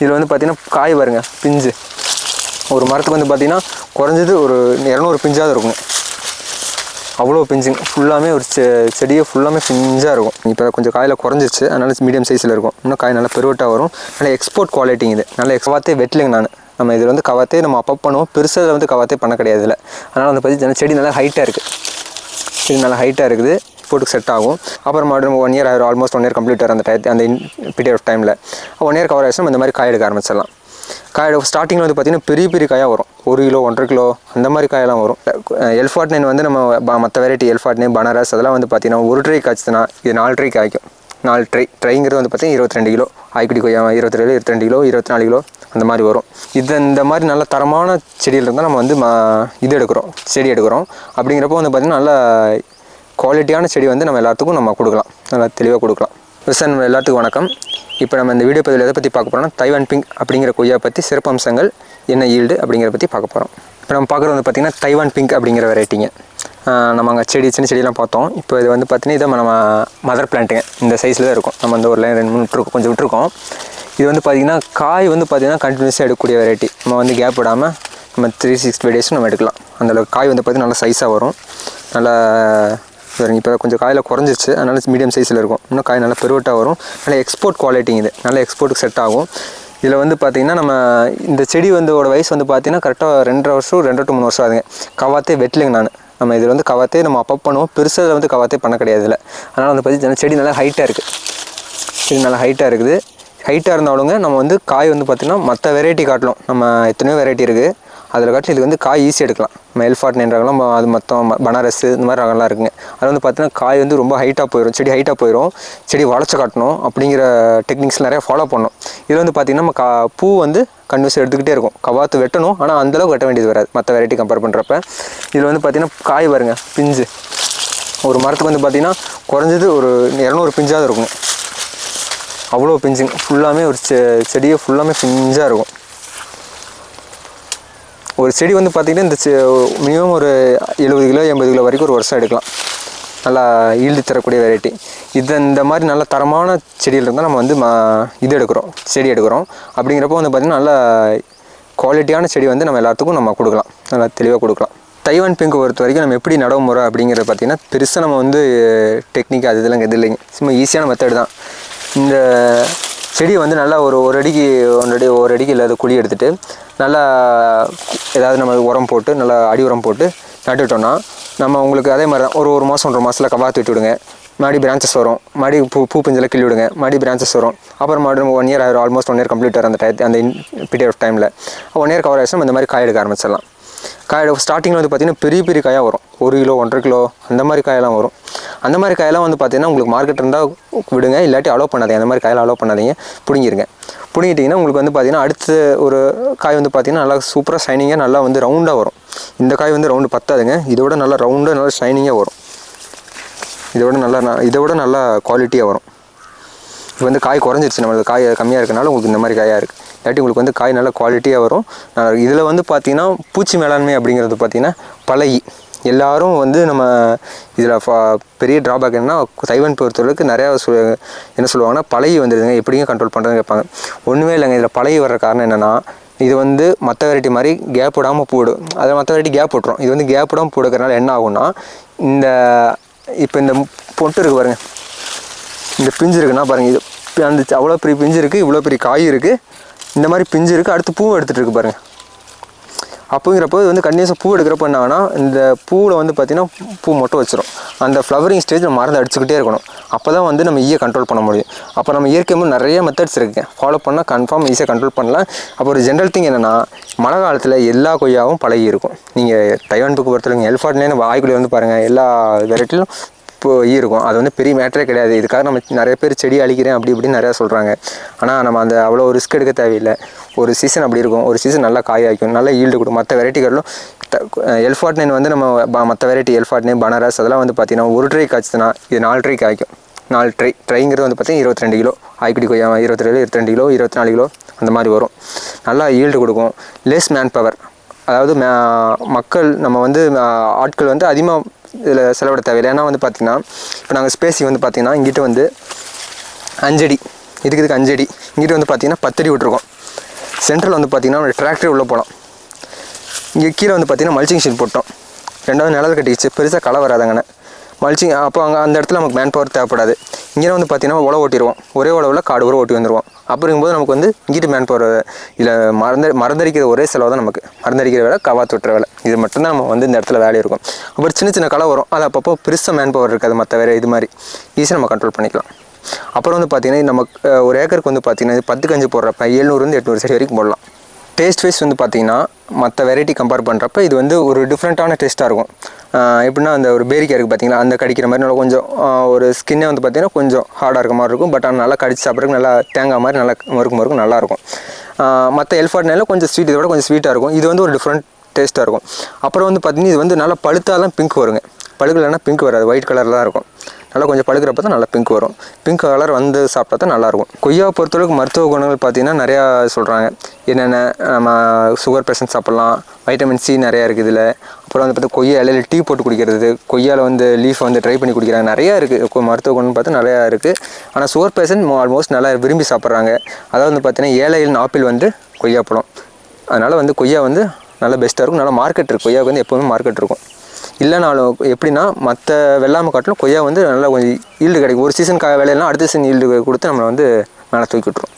இதில் வந்து பார்த்தீங்கன்னா காய் பாருங்க பிஞ்சு. ஒரு மரத்துக்கு வந்து பார்த்தீங்கன்னா குறைஞ்சது ஒரு இரநூறு பிஞ்சாவது இருக்குங்க. அவ்வளோ பிஞ்சுங்க ஃபுல்லாமே ஒரு செ செடியே ஃபுல்லாமே பிஞ்சாக இருக்கும். இப்போ கொஞ்சம் காயில் குறைஞ்சிச்சு அதனால மீடியம் சைஸில் இருக்கும். இன்னும் காய் நல்லா பெருவட்டாக வரும். நல்ல எக்ஸ்போர்ட் குவாலிட்டிங் இது. நல்லா எக்ஸ்பாத்தே வெட்டலைங்க நான். நம்ம இதில் வந்து கவாத்தே நம்ம அப்பப் பண்ணுவோம். பெருசாக வந்து கவாத்தே பண்ண கிடையாது இதில். அதனால் வந்து பார்த்தீங்கன்னா செடி நல்லா ஹைட்டாக இருக்குது செடி நல்லா ஹைட்டாக இருக்குது. போட்டுக்கு செட் ஆகும். அப்புறம் மறுபடியும் ஒன் இயர் ஆயிரும். ஆல்மோஸ்ட் ஒன் இயர் கம்ப்ளீட் ஆகிற அந்த டயத்து அந்த பீரியட் ஆஃப் டைமில் ஒன் இயர் கவர் ஆயிடுச்சுன்னா இந்த மாதிரி காய் எடுக்க ஆரம்பிச்சிடலாம். காய் எடுக்க ஸ்டார்டிங்கில் வந்து பார்த்திங்கன்னா பெரிய பெரிய காயாக வரும். ஒரு கிலோ ஒன்றரை கிலோ அந்த மாதிரி காயெல்லாம் வரும். எல்ஃபாட் நைன் வந்து நம்ம மற்ற வெரைட்டி எல்ஃபாட் நைன் பனாரஸ் அதெல்லாம் வந்து பார்த்திங்கன்னா ஒரு ட்ரை காய்ச்சுதுன்னா இது நாலு ட்ரை காய்க்கும். நாலு ட்ரை ட்ரைங்கிறது வந்து பார்த்தீங்கன்னா இருபத்தி ரெண்டு கிலோ. ஆய்க்குடி கொய்யா இருபத்தி ரெண்டு இருபத்தி ரெண்டு கிலோ இருபத்தி நாலு கிலோ அந்த மாதிரி வரும். இது இந்த மாதிரி நல்ல தரமான செடியில் இருந்தால் நம்ம வந்து ம இது எடுக்கிறோம் செடி எடுக்கிறோம். அப்படிங்கிறப்போ வந்து பார்த்திங்கன்னா நல்ல குவாலிட்டியான செடி வந்து நம்ம எல்லாத்துக்கும் நம்ம கொடுக்கலாம். நல்லா தெளிவாக கொடுக்கலாம். விசன் எல்லாத்துக்கும் வணக்கம். இப்போ நம்ம இந்த வீடியோ பதிவில் எதை பற்றி பார்க்க போகிறோம்னா தைவான் பிங்க் அப்படிங்கிற கொய்யா பற்றி சிறப்பம்சங்கள் என்ன ஈல்டு அப்படிங்கிற பற்றி பார்க்க போகிறோம் இப்போ நம்ம பார்க்குறது வந்து பார்த்திங்கன்னா தைவான் பிங்க் அப்படிங்கிற வெரைட்டிங்க நம்ம அங்கே செடி சின்ன செடியெல்லாம் பார்த்தோம். இப்போ இது வந்து பார்த்திங்கன்னா இதை நம்ம மதர் பிளான்ட்டுங்க இந்த சைஸில் தான் இருக்கும். நம்ம இந்த ஒரு லைன் ரெண்டு மூணு விட்டுருக்கோம் கொஞ்சம் விட்டுருக்கோம். இது வந்து பார்த்திங்கன்னா காய் வந்து பார்த்திங்கன்னா கண்டினியூஸாக எடுக்கக்கூடிய வெரைட்டி நம்ம வந்து கேப் விடாமல் நம்ம த்ரீ சிக்ஸ்டி டேஸும் நம்ம எடுக்கலாம். அந்த காய் வந்து பார்த்திங்கன்னா நல்லா சைஸாக வரும். நல்லா பாருங்க இப்போ கொஞ்சம் காயில் குறைஞ்சிருச்சு. அதனால் மீடியம் சைஸில் இருக்கும். இன்னும் காய் நல்லா பெருவட்டாக வரும். நல்ல எக்ஸ்போர்ட் குவாலிட்டிங்க இது. நல்ல எக்ஸ்போர்ட்டுக்கு செட் ஆகும். இதில் வந்து பார்த்திங்கன்னா நம்ம இந்த செடி வந்து ஓட வயசு வந்து பார்த்திங்கன்னா கரெக்டாக ரெண்டரை வருஷம் ரெண்டரை டு மூணு வருஷம் ஆகுதுங்க. கவாத்தே வெட்டலைங்க நான். நம்ம இதில் வந்து கவாத்தே நம்ம அப்பப் பண்ணுவோம். பெருசாக வந்து கவாத்தே பண்ண கிடையாது இதில். அதனால் வந்து பார்த்திங்கன்னா செடி நல்லா ஹைட்டாக இருக்குது செடி நல்லா ஹைட்டாக இருக்குது. ஹைட்டாக இருந்தாலுங்க நம்ம வந்து காய் வந்து பார்த்திங்கன்னா மற்ற வெரைட்டி காட்டலாம். நம்ம எத்தனையோ வெரைட்டி இருக்குது அதில் காட்டில் இது வந்து காய் ஈஸி எடுக்கலாம். நம்ம எல்ஃபாட் ரகம்லாம் அது மொத்தம் பனாரஸ் இந்த மாதிரி ரகம்லாம் இருக்குங்க. அது வந்து பார்த்தீங்கன்னா காய் வந்து ரொம்ப ஹைட்டாக போயிடும் செடி ஹைட்டாக போயிடும் செடி வளச்சு காட்டணும் அப்படிங்கிற டெக்னிக்ஸ் நிறையா ஃபாலோ பண்ணணும். இதில் வந்து பார்த்திங்கன்னா நம்ம கா பூ வந்து கன்யூஸ் எடுத்துக்கிட்டே இருக்கும். கவாத்து வெட்டணும் ஆனால் அந்தளவுக்கு வெட்ட வேண்டியது வராது. மற்ற வெரைட்டி கம்பேர் பண்ணுறப்ப இதில் வந்து பார்த்திங்கன்னா காய் வருங்க பிஞ்சு. ஒரு மரத்துக்கு வந்து பார்த்திங்கன்னா குறைஞ்சது ஒரு இரநூறு பிஞ்சாவது இருக்குங்க. அவ்வளோ பிஞ்சுங்க. ஃபுல்லாமே ஒரு செ செடியே ஃபுல்லாமே பிஞ்சாக இருக்கும். ஒரு செடி வந்து பார்த்திங்கன்னா இந்த மினிமம் ஒரு எழுபது கிலோ எண்பது கிலோ வரைக்கும் ஒரு வருஷம் எடுக்கலாம். நல்லா ஈல்டு தரக்கூடிய வெரைட்டி இது இந்த மாதிரி நல்ல தரமான செடியில் இருந்தால் நம்ம வந்து மா இது எடுக்கிறோம் செடி எடுக்கிறோம். அப்படிங்கிறப்போ வந்து பார்த்திங்கன்னா நல்ல குவாலிட்டியான செடி வந்து நம்ம எல்லாத்துக்கும் நம்ம கொடுக்கலாம். நல்லா தெளிவாக கொடுக்கலாம். தைவான் பிங்க் பொறுத்த வரைக்கும் நம்ம எப்படி நடவுமுறை அப்படிங்கிறது பார்த்திங்கன்னா பெருசாக நம்ம வந்து டெக்னிக் அது இதெல்லாம் இது இல்லைங்க. சும்மா ஈஸியான மெத்தடு தான். இந்த செடியை வந்து நல்லா ஒரு ஒரு அடிக்கு ஒன்றடி அடி ஒரு அடிக்கு இல்லாத குழி எடுத்துகிட்டு நல்லா ஏதாவது நம்ம உரம் போட்டு நல்லா அடி உரம் போட்டு நட்டுட்டோன்னா நம்ம உங்களுக்கு அதே மாதிரி தான் ஒரு ஒரு மாதம் ஒன்றரை மாதத்தில் கவாத்து விட்டு விடுங்க. மறுபடி பிரான்ச்சஸ் வரும். மறுபடி பூ பூ பிஞ்சில் கிள்ளி விடுங்க. மறுபடி பிரான்ச்சஸ் வரும். அப்புறம் மறுபடியும் ஒன் இயர் ஆயிரும். ஆல்மோஸ்ட் ஒன் இயர் கம்ப்ளீட் ஆகிற அந்த டயத்து அந்த பீரியட் ஆஃப் டைமில் ஒன் இயர் கவர் ஆயிடுச்சு இந்த மாதிரி காய் எடுக்க ஆரம்பிச்சிடலாம். காய் ஸ்டார்டிங்கில் வந்து பார்த்திங்கன்னா பெரிய பெரிய காயாக வரும். ஒரு கிலோ ஒன்றரை கிலோ அந்த மாதிரி காயெல்லாம் வரும். அந்த மாதிரி காயெல்லாம் வந்து பார்த்திங்கன்னா உங்களுக்கு மார்க்கெட் இருந்தால் விடுங்க. இல்லாட்டி அலோவ் பண்ணாதீங்க. அந்த மாதிரி காயெல்லாம் அலோவ் பண்ணாதீங்க. பிடிங்கிருங்க. பிடிங்கிட்டிங்கன்னா உங்களுக்கு வந்து பார்த்திங்கன்னா அடுத்த ஒரு காய் வந்து பார்த்திங்கன்னா நல்லா சூப்பராக ஷைனிங்காக நல்லா வந்து ரவுண்டாக வரும். இந்த காய் வந்து ரவுண்டு பத்தாதுங்க. இதோட நல்லா ரவுண்டாக நல்லா ஷைனிங்காக வரும். இதோட நல்லா இதோட இதை விட நல்லா குவாலிட்டியாக வரும். இப்போ வந்து காய் குறைஞ்சிருச்சு. நம்மளுக்கு காய் கம்மியாக இருக்கனால உங்களுக்கு இந்த மாதிரி காயாக இருக்குது இல்லாட்டி உங்களுக்கு வந்து காய் நல்லா குவாலிட்டியாக வரும். இதில் வந்து பார்த்திங்கன்னா பூச்சி மேலாண்மை அப்படிங்கிறது பார்த்தீங்கன்னா பழகி. எல்லாரும் வந்து நம்ம இதில் பெரிய ட்ராபேக் என்னன்னா தைவன் பொறுத்தளவுக்கு நிறையா சொ என்ன சொல்லுவாங்கன்னா பழகி வந்துடுதுங்க எப்படிங்க கண்ட்ரோல் பண்ணுறதுன்னு கேட்பாங்க. ஒன்றுமே இல்லைங்க. இதில் பழகி வர்ற காரணம் என்னென்னா இது வந்து மற்ற வெரைட்டி மாதிரி கேப் விடாமல் போடும் அதில் மற்ற வெரைட்டி கேப் விட்றோம் இது வந்து கேப் விடாமல் போடுக்கிறனால என்ன ஆகும்னா இந்த இப்போ இந்த பொட்டு இருக்குது பாருங்கள் இந்த பிஞ்சு இருக்குன்னா பாருங்கள் இது அந்த அவ்வளோ பெரிய பிஞ்சு இருக்குது இவ்வளோ பெரிய காய் இருக்குது இந்த மாதிரி பிஞ்சு இருக்குது அடுத்து பூ எடுத்துகிட்டு இருக்கு பாருங்க. அப்படிங்கிறப்போ இது வந்து கண்டினியூஸாக பூ எடுக்கிறப்ப என்ன இந்த பூவில் வந்து பார்த்திங்கன்னா பூ மொட்டை வச்சிடும் அந்த ஃப்ளவரிங் ஸ்டேஜ் நம்ம மருந்து அடிச்சுக்கிட்டே இருக்கணும். அப்போ தான் வந்து நம்ம ஈயை கண்ட்ரோல் பண்ண முடியும். அப்போ நம்ம இயற்கை மூலம் நிறைய மெத்தட்ஸ் இருக்குது ஃபாலோ பண்ணால் கன்ஃபார்ம் ஈஸியாக கண்ட்ரோல் பண்ணலாம். அப்போ ஒரு ஜென்ரல் திங் என்னென்னா மழை காலத்தில் எல்லா கொய்யாவும் பழகி இருக்கும். நீங்கள் தைவான் புக்கு பொறுத்தவரைக்கும் எல்ஃபாட்லேயே வாய்க்குள்ளே வந்து பாருங்கள் எல்லா வெரைட்டிலும் ஈ இருக்கும். அது வந்து பெரிய மேட்டரே கிடையாது. இதுக்காக நம்ம நிறைய பேர் செடி அழிக்கிறேன் அப்படி இப்படின்னு நிறையா சொல்கிறாங்க ஆனால் நம்ம அந்த அவ்வளோ ரிஸ்க் எடுக்க தேவையில்லை. ஒரு சீசன் அப்படி இருக்கும். ஒரு சீசன் நல்லா காய் ஆய்க்கும் நல்லா ஈல்டு கொடுக்கும். மற்ற வெரைட்டிகளும் எல்ஃபாட் நைன் வந்து நம்ம மற்ற வெரைட்டி எல்ஃபாட் நைன் பனாரஸ் அதெல்லாம் வந்து பார்த்தீங்கன்னா ஒரு ட்ரை காய்ச்சுதுன்னா இது நாலு ட்ரை காய்க்கும். நாலு ட்ரை ட்ரைங்கிறது வந்து பார்த்தீங்கன்னா இருபத்தி ரெண்டு கிலோ. ஆய்க்குடி கொய்யா இருபத்தி ரெண்டு இருபத்தி ரெண்டு கிலோ இருபத்தி நாலு கிலோ அந்த மாதிரி வரும். நல்லா ஈல்டு கொடுக்கும். லெஸ் மேன் பவர் அதாவது மக்கள் நம்ம வந்து ஆட்கள் வந்து அதிகமாக இதில் செலவிட தேவையில்லை. ஏன்னா வந்து பார்த்திங்கன்னா இப்போ நாங்கள் ஸ்பேஸிங் வந்து பார்த்திங்கன்னா இங்கிட்ட வந்து அஞ்சடி. இதுக்கு இதுக்கு அஞ்சடி. இங்கிட்ட வந்து பார்த்திங்கன்னா பத்தடி விட்ருக்கோம் சென்ட்ரல் வந்து பார்த்திங்கன்னா ஒரு டிராக்டர் உள்ளே போகலாம். இங்கே கீழே வந்து பார்த்திங்கன்னா மல்ச்சிங் ஷீட் போட்டோம். ரெண்டாவது நிழல் கட்டிக்கிச்சு. பெருசாக களை வராதங்கண்ணே. மல்ச்சிங் அப்போ அங்கே அந்த இடத்துல நமக்கு மேன் பவர் தேவைப்படாது. இங்கே வந்து பார்த்திங்கன்னா உழவு ஓட்டிடுவோம். ஒரே உழவில் காடு உரம் ஓட்டி வந்துடுவோம் அப்படிங்கும்போது நமக்கு வந்து இங்கிட்டு மேன் பவர் இதில் மறந்து மறந்தடிக்கிற ஒரே செலவு தான் நமக்கு. மறந்தடிக்கிற வேலை கவாத்து விட்டுற வேலை. இது மட்டும்தான் நம்ம வந்து இந்த இடத்துல வேலை இருக்கும். அப்புறம் சின்ன சின்ன களை வரும். அது அப்பப்போ பெருசாக மேன் பவர் இருக்காது. மற்ற வேறு இது மாதிரி. ஈஸியாக நம்ம கண்ட்ரோல் பண்ணிக்கலாம். அப்புறம் வந்து பார்த்திங்கன்னா நம்ம ஒரு ஏக்கருக்கு வந்து பார்த்திங்கன்னா இது பத்து கஞ்சி போடுறப்ப ஏழ்நூறுலேருந்து எட்நூறு செடி வரைக்கும் போடலாம். டேஸ்ட் வைஸ் வந்து பார்த்திங்கன்னா மற்ற வெரைட்டி கம்பேர் பண்ணுறப்ப இது வந்து ஒரு டிஃப்ரெண்ட்டான டேஸ்ட்டாக இருக்கும். எப்படின்னா அந்த ஒரு பேரிக்காய் இருக்குது பார்த்தீங்களா அந்த கடிக்கிற மாதிரி நல்லா கொஞ்சம் ஒரு ஸ்கின்னே வந்து பார்த்திங்கன்னா கொஞ்சம் ஹார்டாக இருக்க மாதிரி இருக்கும். பட் ஆனால் நல்லா கடிச்சு சாப்பிட்றதுக்கு நல்லா தேங்காய் மாதிரி நல்லா மறுக்கும் மறுக்கும் நல்லாயிருக்கும் மற்ற எல்ஃபாட்னால கொஞ்சம் ஸ்வீட் இதோட கொஞ்சம் ஸ்வீட்டாக இருக்கும். இது வந்து ஒரு டிஃப்ரெண்ட் டேஸ்ட்டாக இருக்கும். அப்புறம் வந்து பார்த்திங்கன்னா இது வந்து நல்லா பழுத்தாதான் பிங்க் வருங்க. பழுக்கலைன்னா பிங்க் வராது. ஒயிட் கலரில் தான் இருக்கும். நல்லா கொஞ்சம் பழுக்கிறப்ப தான் நல்லா பிங்க் வரும். பிங்க் கலர் வந்து சாப்பிட்டா தான் நல்லாயிருக்கும். கொய்யாவை பொறுத்தளவுக்கு மருத்துவ குணங்கள் பார்த்தீங்கன்னா நிறையா சொல்கிறாங்க என்னென்ன நம்ம சுகர் பேஷண்ட் சாப்பிட்லாம். வைட்டமின் சி நிறையா இருக்குது இதில். அப்புறம் வந்து பார்த்தா கொய்யா இலையில டீ போட்டு குடிக்கிறது. கொய்யாவில் வந்து லீஃப் வந்து ட்ரை பண்ணி குடிக்கிறாங்க. நிறையா இருக்குது மருத்துவ குணம்னு பார்த்தா நிறையா இருக்குது ஆனால் சுகர் பேஷண்ட் ஆல்மோஸ்ட் நல்லா விரும்பி சாப்பிட்றாங்க. அதாவது வந்து பார்த்திங்கன்னா ஏழையில் ஆப்பிள் வந்து கொய்யாப்பழம் அதனால் வந்து கொய்யா வந்து நல்லா பெஸ்ட்டாக இருக்கும். நல்லா மார்க்கெட் இருக்குது கொய்யாவுக்கு வந்து எப்போவுமே மார்க்கெட் இருக்கும். இல்லைனாலும் எப்படின்னா மற்ற வெள்ளாமை காட்டிலும் கொய்யா வந்து நல்லா கொஞ்சம் ஈல்டு கிடைக்கும். ஒரு சீசன் கா வேலையெல்லாம் அடுத்த சீசன் ஈல்டு கொடுத்து நம்மளை வந்து மேலே தூக்கி விட்டுரும்